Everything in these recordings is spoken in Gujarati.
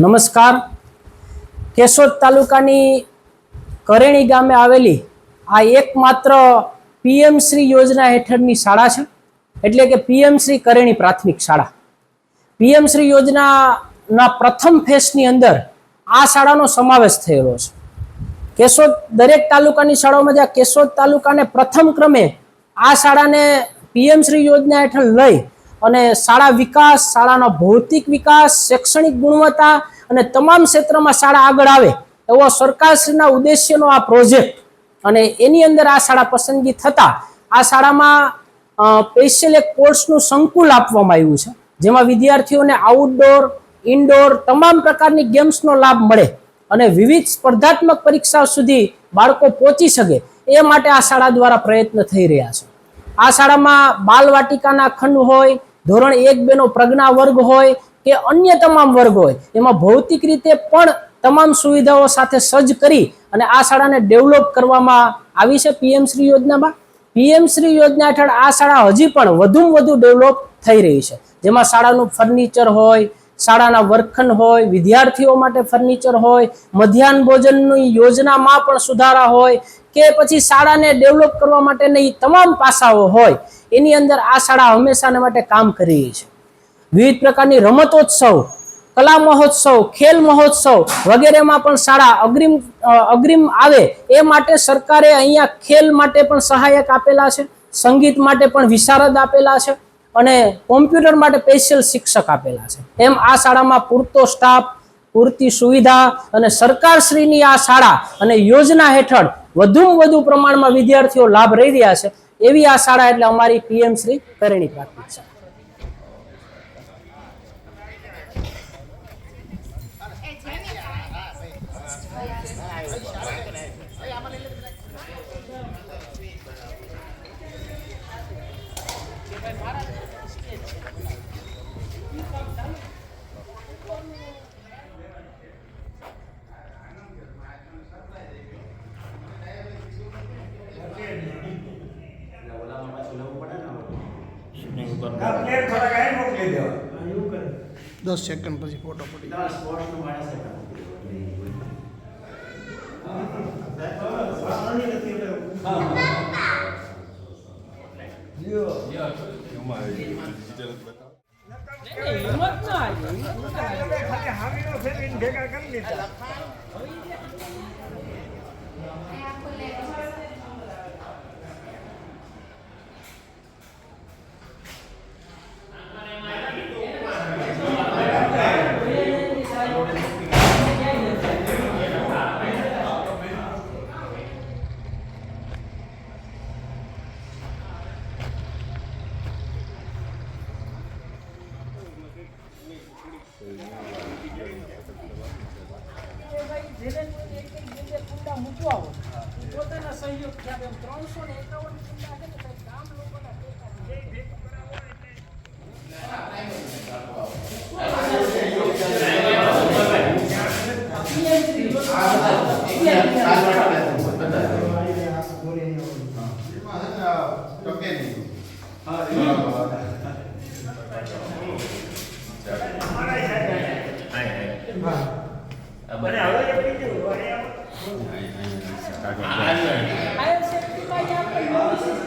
નમસ્કાર. કેશોદ તાલુકાની કરેણી ગામે આવેલી આ એકમાત્ર પીએમ શ્રી યોજના હેઠળની શાળા છે. એટલે કે પીએમ શ્રી કરેણી પ્રાથમિક શાળા. પીએમ શ્રી યોજનાના પ્રથમ ફેઝની અંદર આ શાળાનો સમાવેશ થયેલો છે. કેશોદ દરેક તાલુકાની શાળાઓમાં જ્યાં કેશોદ તાલુકાને પ્રથમ ક્રમે આ શાળાને પીએમ શ્રી યોજના હેઠળ લઈ અને શાળા વિકાસ, શાળાનો ભૌતિક વિકાસ, શૈક્ષણિક ગુણવત્તા અને તમામ ક્ષેત્રમાં શાળા આગળ આવે એવો સરકારશ્રીના ઉદ્દેશ્યનો આ પ્રોજેક્ટ. અને એની અંદર આ શાળા પસંદગી થતાં આ શાળામાં સ્પેશિયલ એક કોર્સનું સંકુલ આપવામાં આવ્યું છે, જેમાં વિદ્યાર્થીઓને આઉટડોર ઇન્ડોર તમામ પ્રકારની ગેમ્સનો લાભ મળે અને વિવિધ સ્પર્ધાત્મક પરીક્ષાઓ સુધી બાળકો પહોંચી શકે એ માટે આ શાળા દ્વારા પ્રયત્ન થઈ રહ્યા છે. આ શાળામાં બાલવાટિકાના ખંડ હોય ધોરણ એક બેનો પ્રજ્ઞા વર્ગ હોય કે અન્ય તમામ વર્ગ હોય, એમાં ભૌતિક રીતે પણ તમામ સુવિધાઓ સાથે સજ્જ કરી અને આ શાળાને ડેવલપ કરવામાં આવી છે પીએમ શ્રી યોજનામાં. પીએમ શ્રી યોજના હેઠળ આ શાળા હજી પણ વધુમાં વધુ ડેવલપ થઈ રહી છે. જેમાં શાળાનું ફર્નિચર હોય, શાળાના વર્ગખંડ હોય, વિદ્યાર્થીઓ માટે ફર્નિચર હોય, મધ્યાહન ભોજનની યોજનામાં પણ સુધારા હોય કે પછી શાળાને ડેવલપ કરવા માટેની તમામ પાસાઓ હોય. એની અંદર આ શાળા હંમેશાને માટે કામ કરી રહી છે. વિવિધ પ્રકારની રમતોત્સવ, કલા મહોત્સવ, ખેલ મહોત્સવ વગેરેમાં પણ શાળા અગ્રિમ અગ્રિમ આવે એ માટે સરકારે અહીંયા ખેલ માટે પણ સહાયક આપેલા છે, સંગીત માટે પણ વિશારદ આપેલા છે અને કોમ્પ્યુટર માટે સ્પેશિયલ શિક્ષક આપેલા છે. એમ આ શાળામાં પૂરતો સ્ટાફ, પૂરતી સુવિધા અને સરકારશ્રીની આ શાળા અને યોજના હેઠળ વધુમાં વધુ પ્રમાણમાં વિદ્યાર્થીઓ લાભ રહી રહ્યા છે. એવી આ શાળા એટલે અમારી પીએમ શ્રી કરણી પ્રાથમિક શાળા. દસ સેકન્ડ પછી ફોટો પડી ભેગા લીધા પોતાના સહયોગ ત્રણસો ને એકાવન કુંડા છે ને ગામ લોકોના Aí eu que vai dar para irmão.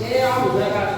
Yeah, I'm